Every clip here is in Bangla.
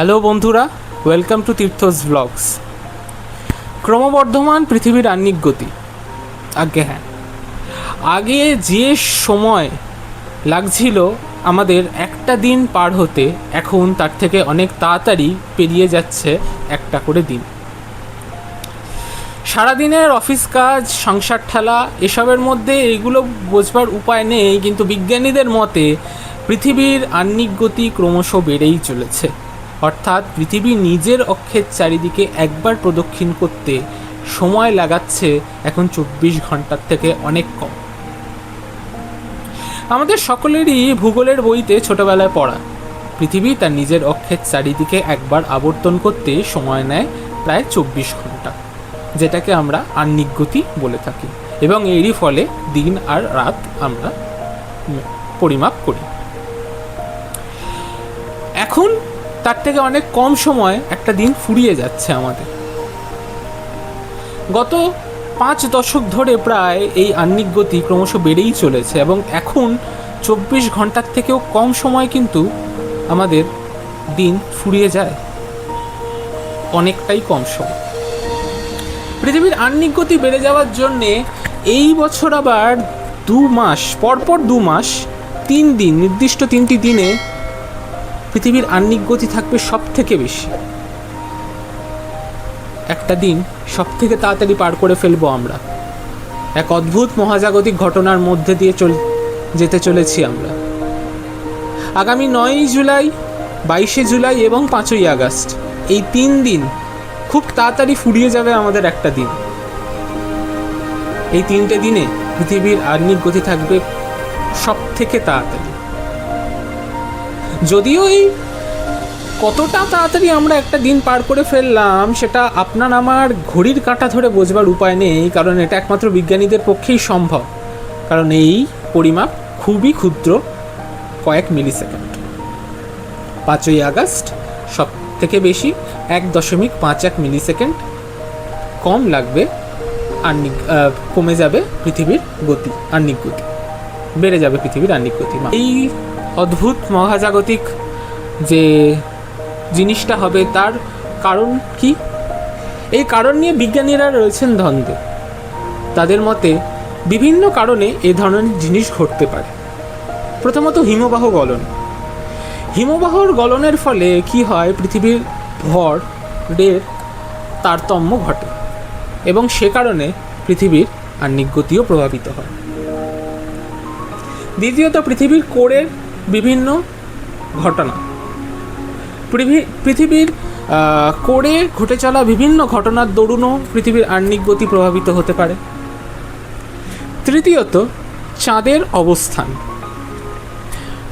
হ্যালো বন্ধুরা। ওয়েলকাম টু তীর্থস ব্লগস ক্রমবর্ধমান পৃথিবীর আহ্নিক গতি। আগে হ্যাঁ। আগে যে সময় লাগছিল আমাদের একটা দিন পার হতে, এখন তার থেকে অনেক তাড়াতাড়ি পেরিয়ে যাচ্ছে একটা করে দিন। সারাদিনের অফিস কাজ, সংসার ঠেলা, এসবের মধ্যে এগুলো বোঝবার উপায় নেই, কিন্তু বিজ্ঞানীদের মতে পৃথিবীর আহ্নিক গতি ক্রমশ বেড়েই চলেছে। অর্থাৎ পৃথিবী নিজের অক্ষের চারিদিকে একবার প্রদক্ষিণ করতে সময় লাগাচ্ছে এখন চব্বিশ ঘণ্টার থেকে অনেক কম। আমাদের সকলেরই ভূগোলের বইতে ছোটবেলায় পড়া। পৃথিবী তার নিজের অক্ষের চারিদিকে একবার আবর্তন করতে সময় নেয় প্রায় চব্বিশ ঘণ্টা, যেটাকে আমরা আহ্নিক গতি বলে থাকি এবং এরই ফলে দিন আর রাত আমরা পরিমাপ করি। এখন তার থেকে অনেক কম সময় একটা দিন ফুরিয়ে যাচ্ছে আমাদের। গত পাঁচ দশক ধরে প্রায় এই আহ্নিক গতি ক্রমশ বেড়েই চলেছে এবং এখন চব্বিশ ঘণ্টার থেকেও কম সময় কিন্তু আমাদের দিন ফুরিয়ে যায়। অনেকটাই কম সময়। পৃথিবীর আহ্নিক গতি বেড়ে যাওয়ার জন্যে এই বছর আবার দু মাস, পরপর দু মাস, তিন দিন, নির্দিষ্ট তিনটি দিনে পৃথিবীর আহ্নিক গতি থাকবে সব থেকে বেশি। একটা দিন সব থেকে তাড়াতাড়ি পার করে ফেলব আমরা। এক অদ্ভুত মহাজাগতিক ঘটনার মধ্যে দিয়ে চল, যেতে চলেছি আমরা। আগামী নয়ই জুলাই, বাইশে জুলাই এবং পাঁচই আগস্ট, এই তিন দিন খুব তাড়াতাড়ি ফুরিয়ে যাবে আমাদের একটা দিন। এই তিনটে দিনে পৃথিবীর আহ্নিক গতি থাকবে সব থেকে তাড়াতাড়ি। যদিও এই কতটা তাড়াতাড়ি আমরা একটা দিন পার করে ফেললাম সেটা আপনার আমার ঘড়ির কাঁটা ধরে বোঝবার উপায় নেই কারণ এটা একমাত্র বিজ্ঞানীদের পক্ষেই সম্ভব। কারণ এই পরিমাপ খুবই ক্ষুদ্র কয়েক মিলি সেকেন্ড পাঁচই আগস্ট সব থেকে বেশি এক দশমিক পাঁচ এক মিলি সেকেন্ড কম লাগবে আহ্নিক আহ, কমে যাবে পৃথিবীর গতি আহ্নিক গতি। বেড়ে যাবে পৃথিবীর আহ্নিক গতি এই অদ্ভুত মহাজাগতিক যে জিনিসটা হবে তার কারণ কি? এই কারণ নিয়ে বিজ্ঞানীরা রয়েছেন দ্বন্দ্বে। তাদের মতে বিভিন্ন কারণে এ ধরনের জিনিস ঘটতে পারে। প্রথমত হিমবাহ গলন। হিমবাহর গলনের ফলে কি হয়? পৃথিবীর ভর ভরের তারতম্য ঘটে এবং সে কারণে পৃথিবীর আহ্নিক গতিও প্রভাবিত হয়। দ্বিতীয়ত, পৃথিবীর কোরের বিভিন্ন ঘটনা। পৃথিবী- পৃথিবীর কোরে ঘটে চলা বিভিন্ন ঘটনার দরুনও পৃথিবীর আহ্নিক গতি প্রভাবিত হতে পারে। তৃতীয়ত, চাঁদের অবস্থান।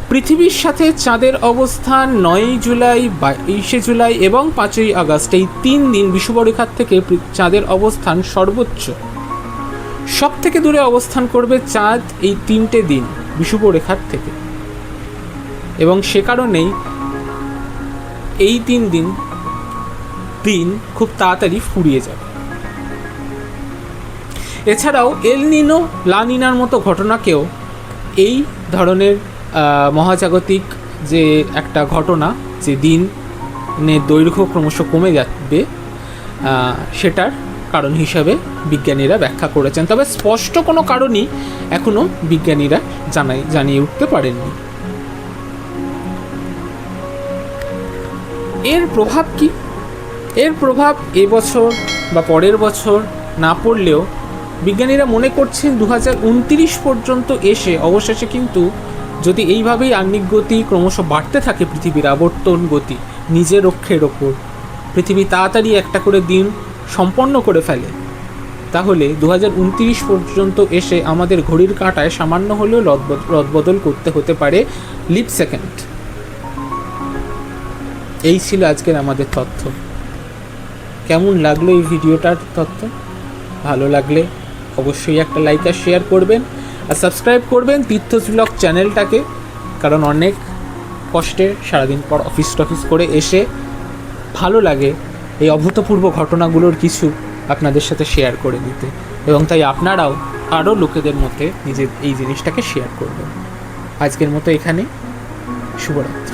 পৃথিবীর সাথে চাঁদের অবস্থান নয়ই জুলাই, বাইশে জুলাই এবং পাঁচই আগস্ট, এই তিন দিন বিষুবরেখার থেকে চাঁদের অবস্থান সর্বোচ্চ। সব থেকে দূরে অবস্থান করবে চাঁদ এই তিনটে দিন বিষুবরেখার থেকে। এবং সে কারণেই এই তিন দিন দিন খুব তাড়াতাড়ি ফুরিয়ে যাবে। এছাড়াও এল নিনো, লা নিনার মতো ঘটনাকেও এই ধরনের মহাজাগতিক যে একটা ঘটনা, যে দিনের দৈর্ঘ্য ক্রমশ কমে যাবে সেটার কারণ হিসাবে বিজ্ঞানীরা ব্যাখ্যা করেছেন। তবে স্পষ্ট কোনো কারণই এখনও বিজ্ঞানীরা জানাই, জানিয়ে উঠতে পারেননি। এর প্রভাব কি? এর প্রভাব এবছর বা পরের বছর না পড়লেও বিজ্ঞানীরা মনে করছেন দু পর্যন্ত এসে অবশেষে কিন্তু যদি এইভাবেই আহ্নিক গতি ক্রমশ বাড়তে থাকে পৃথিবীর আবর্তন গতি নিজের অক্ষের ওপর, পৃথিবী তাড়াতাড়ি একটা করে দিন সম্পন্ন করে ফেলে, তাহলে দু পর্যন্ত এসে আমাদের ঘড়ির কাঁটায় সামান্য হলেও রদবদ- রদবদল করতে হতে পারে লিপ সেকেন্ড এই ছিল আজকের আমাদের তথ্য। কেমন লাগল এই ভিডিওটার তথ্য? ভালো লাগলে অবশ্যই একটা লাইক আর শেয়ার করবেন। আর সাবস্ক্রাইব করবেন তীর্থস ব্লগ চ্যানেলটাকে কারণ অনেক কষ্টে সারাদিন পর অফিস টফিস করে এসে ভালো লাগে এই অভূতপূর্ব ঘটনাগুলোর কিছু আপনাদের সাথে শেয়ার করে দিতে। এবং তাই আপনারাও আরও লোকেদের মধ্যে নিজের এই জিনিসটাকে শেয়ার করবেন। আজকের মতো এখানে। শুভরাত্রি।